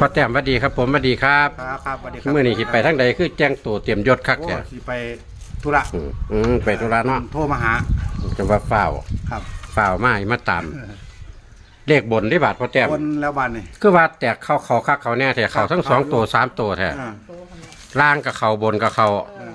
พอแต้มสวัสดีครับผมสวัสดีครับครับครับสวัสดีครับเมื่อนี้สิไปทางใดคือแจ้งตัวเตรียมยศคักโอ้แท้สิไปธุระอืมอืมไปธุระเนาะโทรมาหาจะว่าฝ้าวครับฝ้าวมาให้มาตามเลขบนที่บาทพอแต้มคนแล้ววันนี่ คือว่าแตกเข้าเขาคักเขาแน่แต่เขาทั้งสองตัวสามตัวแท้อ่าล่างกับเขาบนกับเขาอ่า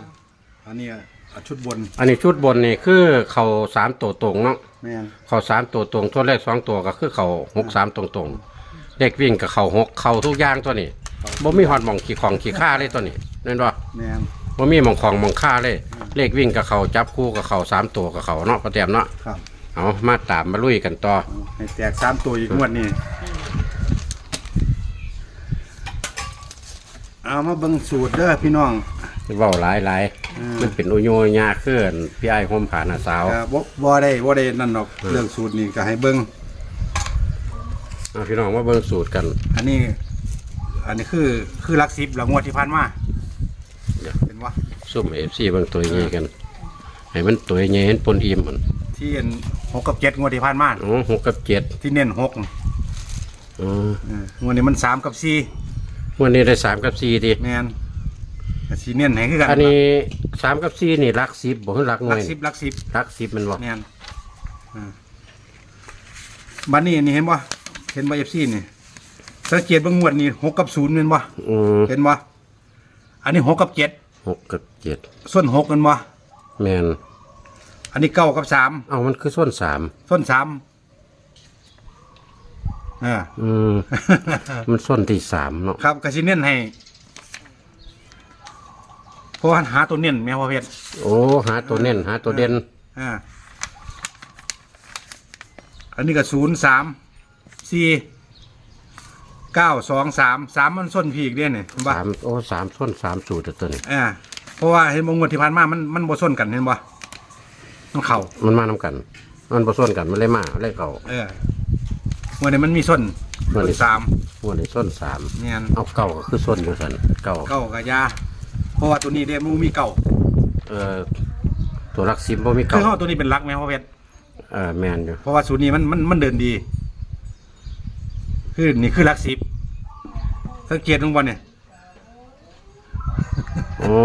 อันนี้เอาชุดบนอันนี้ชุดบนนี่คือเขาสามตัวตรงเนาะแม่นเขาสามตัวตรงตัวเลขสองตัวก็คือเขาหกสามตรงตรงๆ เลขวิ่งกับเขาหกเขาทุกอย่างตัวนี้บ่มีหอดหมองขี่ของขี่ข้าเลยตัวนี้นั่นบ่แม่นว่ามีหมองของหมองค่าเลย เลขวิ่งกับเขาจับคู่กับเขาสามตัวกับเขาเนาะประเตรียมเนาะครับเอามาตามมาลุยกันต่อเอาให้แตกสามตัวอีกงวดนี้เอามาเบิ่งสูตรเด้อพี่น้องเว้าหลายหลายอืมมันเป็นอุโยยาเคลื่อนพี่ไอ้ายห่มผ่าหน้าสาวก็บ่บ่ได้บ่ได้นั่นดอกเรื่องสูตรนี่ก็ให้เบิ่ง เอาพี่น้องมาเบิ่งสูตรกันอันนี้ อันนี้คือคือหลักสิบหลังงวดที่ผ่านมาเดี๋ยวเห็นบ่ซุ่มเอฟซีเบิ่งตัวใหญ่กัน ให้มันตัวใหญ่เห็นปนอิ่มมันที่อันหกกับเจ็ดงวดที่ผ่านมาอ๋อหกกับเจ็ดที่เน้นหกอ๋อเอองวดนี้มันสามกับสี่วันนี้ได้สามกับสี่ทีแมนแต่สีเนียนไหนคือกันอันนี้สามกับสี่นี่รักสิบบอกให้รักหน่ลัวยกสิบลักสิบรักสิบมันบอกแมนอ่าบันนี้นี่เห็นบ่ เห็นบ่เอฟซีนี่สังเกตเบางงวดนี่หกกับศูนย์เห็นบ่อืมเห็นบ่อันนี้หกกับเจ็ดหกกับเจ็ดส้นหกเห็นบ่แมนอันนี้เก้ากับสามเอามันคือส้นสามส้นสามอ่า อืม มันส้นที่สามเนาะครับกระสิเนียนให้เพราะว่าหาตัวเนียนแม่พ่อเพชรโอ้หาตัวเน้นหาตัวเด่นอ่าอันนี้ก็ศูนย์สาม สี่เก้าสองสามสามมันส้นพีอีกเด้เนี่ยเห็นปะสามโอ้สามส้นสามสูตรตัวนี้อ่าเพราะว่าเห็นบางงวดที่ผ่านมามันมันบ่ส้นกันเห็นปะมันเข่ามันมานำกัน มันผสมกันมันเลยมาเลยเก่าเออวันนี้มันมีส้นวันส้นี้นสามวันนี้ส้นสามเนี่ยเอาเก่าก็คือส้นอยู่สันเก่าเก้ากับยาเพราะว่าตัวนี้เด้มูมีเก่าเอ่อตัวรักซิมบ่มีคืเก่าอเขาตัวนี้เป็นรักไหมพ่อเพชรเออแมนอยู่เพราะว่าสูตรนี้มันมันมันเดินดี คือนี่คือรักสิบสังเกตตรงบนเนี่ยโอ้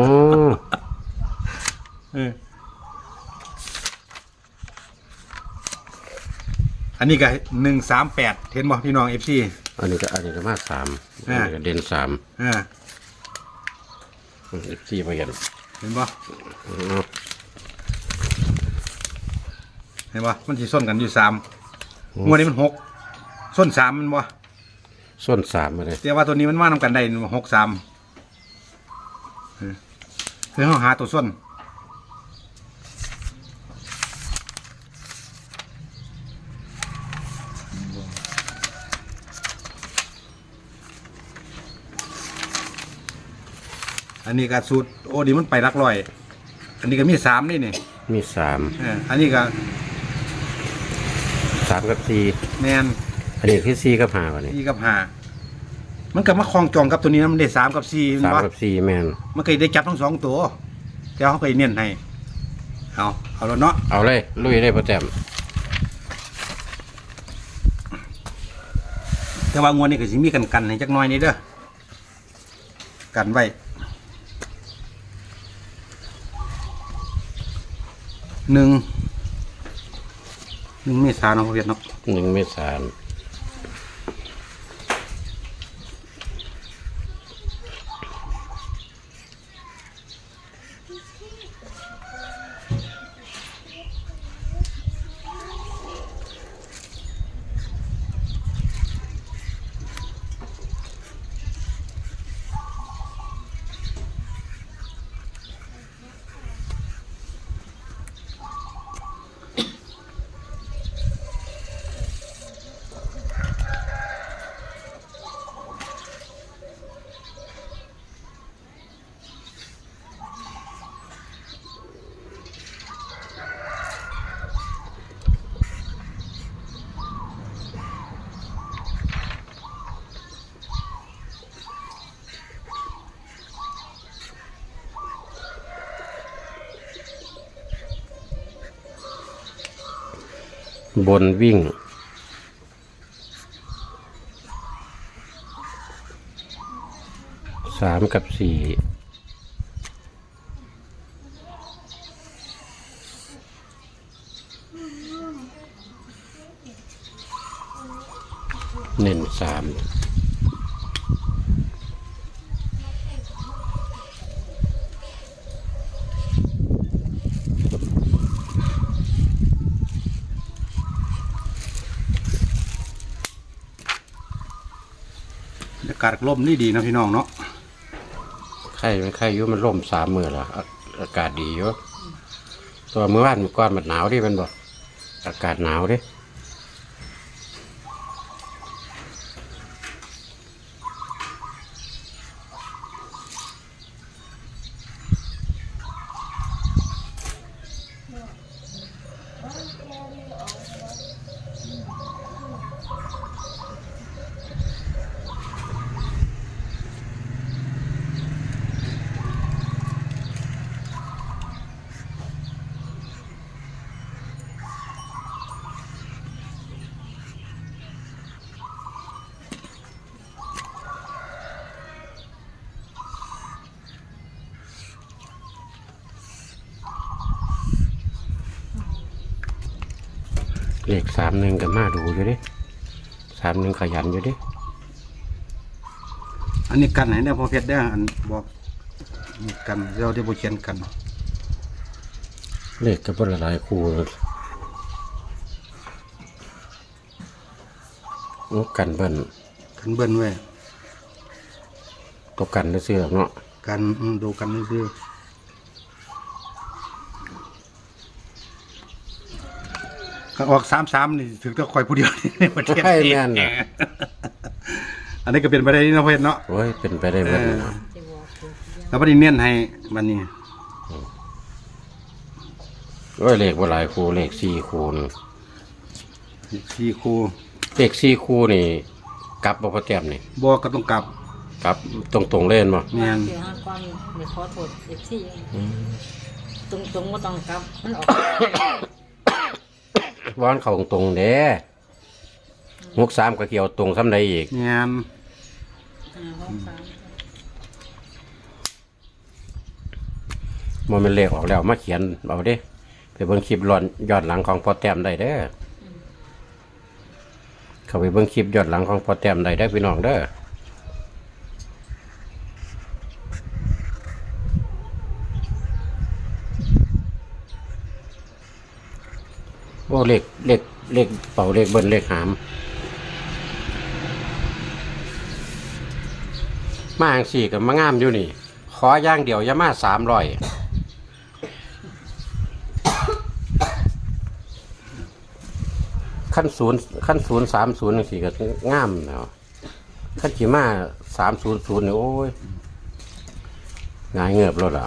เอออันนี้ก็หนึ่งสามแปดเห็นบ่พี่น้องเอฟซี อันนี้ก็อันนี้ก็มาสามอันอ่า นี้ก็เด่นสามอ่าอีกสี่ไปกันเห็นบ่อ๋อเห็นบ่มันสิส้นกันอยู่สามงวดนี้มันหกส้นสามมันบ่ ส้นสามมาเลยแต่ว่าตัวนี้มันมานำกันได้หกสามเออคือเขาหาตัวส้นอันนี้ก็สูตรโอ้ดีมันไปหลักร้อย อันนี้ก็มีสามนี่นี่มีสามเอออันนี้ก็สามกับสี่แมน อันนี้คือสี่กับห้าวันนี้สี่กับห้ามันก็มาคล้องจองกับตัวนี้นะมันได้สามกับสี่แม่นสามบ่กับสี่แมนมันเคยได้จับทั้งสองตัวแต่เขาเคยเน้นให้เอาเอาแล้วเนาะเอาเลยลุยเลยประแจมแต่ว่างวดนี้ก็สิมีกันกันให้จักหน้อยนี่เด้อกันไว้หนึ่งหนึ่งเมษาเนาะพ่อเวียดเนาะหนึ่งเมษา บนวิ่ง สามกับสี่เน้นสาม อากาศลมนี่ดีนะพี่น้องเนาะไข่มันไข่อยุ่มันร่มสามมือแล้วอากาศดีอยู่ตัวเมื่อวานเมื่อก่อนมันหนาวดิมันบอกอากาศหนาวดิ เลขสามหนึ่งกับมาดูอยู่ดิสามหนึ่งขยันอยู่ดิอันนี้กันไหนเนี่ยพอเพชรได้ออันบอกนี่กันเราได้บเขียนกันเลขก็เป็นหลายคู่โอ้กันเบิ้นกันเบิ้นไว้ตัวกันได้เสื้อเนาะ กันอืมดูกันซื่อๆ ก็ออกสามสามนี่ถึงต้องคอยผู้เดียวในประเทศใช่แม่นน่ะ อันนี้ก็เป็นไปได้นะเพื่อนเนาะ โอ้ยเป็นไปได้เบิ้นเนาะแล้วประเด็นเน้นให้มันนี่โอ้ยเลขว่าหลายคู่เลขสี่คู่นึงสี่คู่เลขสี่คู่นี่กลับบ่พอแต้มนี่บวกก็ต้องกลับกลับตรงตรงๆเล่นบ่แม่นเดี๋ยวห้าก้อนเดี๋ยวขอโทษเอฟซีตรงตรงๆก็ต้องกลับมันออก วอนเขาตรงๆเด้หกสามก็เกี่ยวตรงซ้ำใดอีก แม่นห้าหกสามมันเป็นเลขออกแล้วมาเขียนเอาเด้ไปเบิ่งคลิปย้อนย้อนหลังของพอแต้มได้เด้อเข้าไปเบิ่งคลิปย้อนหลังของพอแต้มได้ได้อพี่น้องเด้อ อ้เลขเลขเลขเป่าเลขเบิ้ลเลขหาม มาอังสี่กับมางามอยู่นี่ ขอย่างเดียวอยามาสามร้อยขั้นศูนย์ขั้นศูนย์สามศูนย์สี่ก็ง่ามแล้วขั้นขีมาสามศูนย์ศูนย์เนี่ยโอ้ยงายเงือบแล้วล่ะ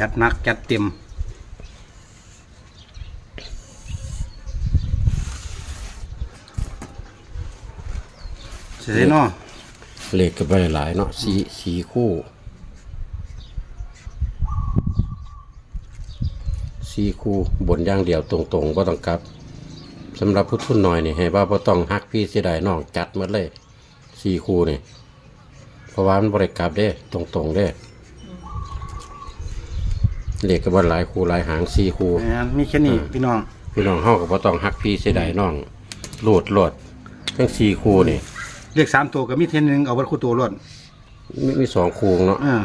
จัดหนักจัดเต็มเสร็จเนาะเลขก็ไปหลายเนาะสีสีคู่สีคู่บนอย่างเดียวตรงๆก็ต้องกลับสำหรับผู้ทุนหน่อยนี่ให้ว่าบ่ต้องฮักพี่เสียดายน้องจัดหมดเลยสีคู่นี่เพราะว่ามันบริกลับเด้ ตรงๆเด้ เลขกก็บ่หลายคู่หลายหางสี่คู่มีแค่นี้พี่น้องพี่น้องเฮาก็บ่ต้องฮักพี่เสียดายน้องโหลดโหลดทั้งสี่คู่นี่เรียกสามตัวก็มีเทนหนึ่งเอาไว้คู่ตัวรอดมีมีสองคู่เนาะอ่า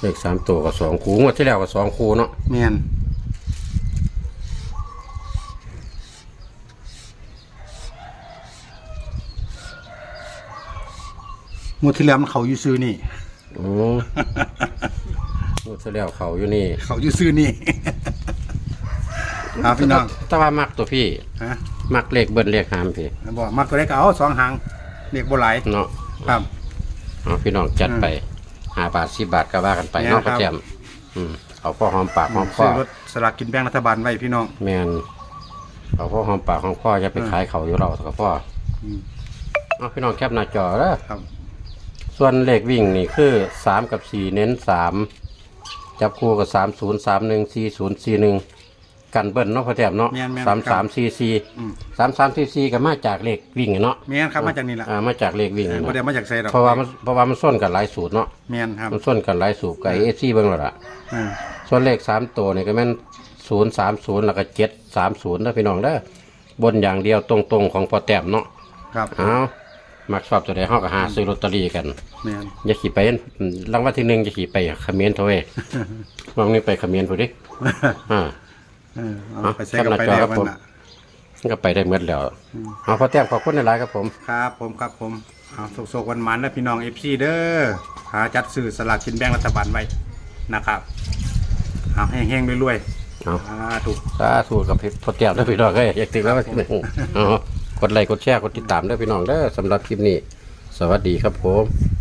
เลขสามตัวกับสองคู่งวดที่แล้วกับสองคู่เนาะแมนมวดที่แล้วมันเขาอยู่ซื้อนี่ โอ้งูเสลียวเขาอยู่นี่เขาอยู่ซื้อนี่ ครับพี่น้องแต่ว่ามักตัวพี่ ฮะมักเลขเบิ้ลเลขหามพี่บอกมักตัวเล็กก็เอาสองหางเรียกบ่หลายเนาะครับ เอาพี่น้องจัดไปหาบาทสิบบาทก็ว่ากันไปเนี่ยเนาะครักระบเทียมอืมเอาพ่อหอมปากหอมคอซื้อรถสลากกินแบ่งรัฐบาลไว้พี่น้อง แมนเอาพ่อหอมปากหอมคอจะไปขายเขาอยู่เราสักพ่ออม เอาพี่น้องแคปหน้าจอแล้วครับ ส่วนเลขวิ่งนี่คือสามกับสี่เน้นสามจับคู่กับสามศูนย์สามหนึ่งสี่ศูนย์สี่หนึ่งกันเบิ้ลเนาะพอแถมเนาะแม่นแม่นสามครัสามบสี่สี่อืม สามสามสี่สี่ก็มาจากเลขวิ่งอะเนาะแม่นครับมาจากนี่แหละอ่ามาจากเลขวิ่งอะบ่เนาะได้มาจากไสหรอกเพราะว่ามันเพราะว่ามันส้นกันหลายสูตรเนาะแม่นครับมันส้นกันหลายสูตรกับเอซี่เบิ้งแล้วล่ะอืมส่วนเลขสามตัวนี่ก็แม่นศูนย์สามศูนย์แล้วก็เจ็ดสามศูนย์นะพี่น้องเด้อบนอย่างเดียวตรงๆของพอแต้มเนาะครับ เอา มักชอบตัวใดห้องก็หาซื้อลอตเตอรี่กันแม่นอย่าขี่ไปรางวัลที่หนึ่งจะขี่ไปเขมิ้นเถอะเว้ยลองนี่ไปเขมิ้นพูดดิอ่าเออเอาเอาไปใส่กับไปแคปหน้าจอแล้ครัวบมันผมน่ะก็ไปได้เมื่อแล้วเอาพอแต้มขอบคุณในไลน์ครับผม ครับผมครับผมเอาโศกๆวันมันๆนะพี่น้อง FC เด้อหาจัดซื้อสลากกินแบ่งรัฐบาลไว้นะครับเอาแห้งๆรวยเอาๆอ่าถูกสาธุกับพอแต้มได้อพี่น้องเอ้ยอยากติดแล้ววันที่หนึ่งเอา กดไลค์กดแชร์กดติดตามได้อพี่น้องเด้อสำหรับคลิปนี้ สวัสดีครับผม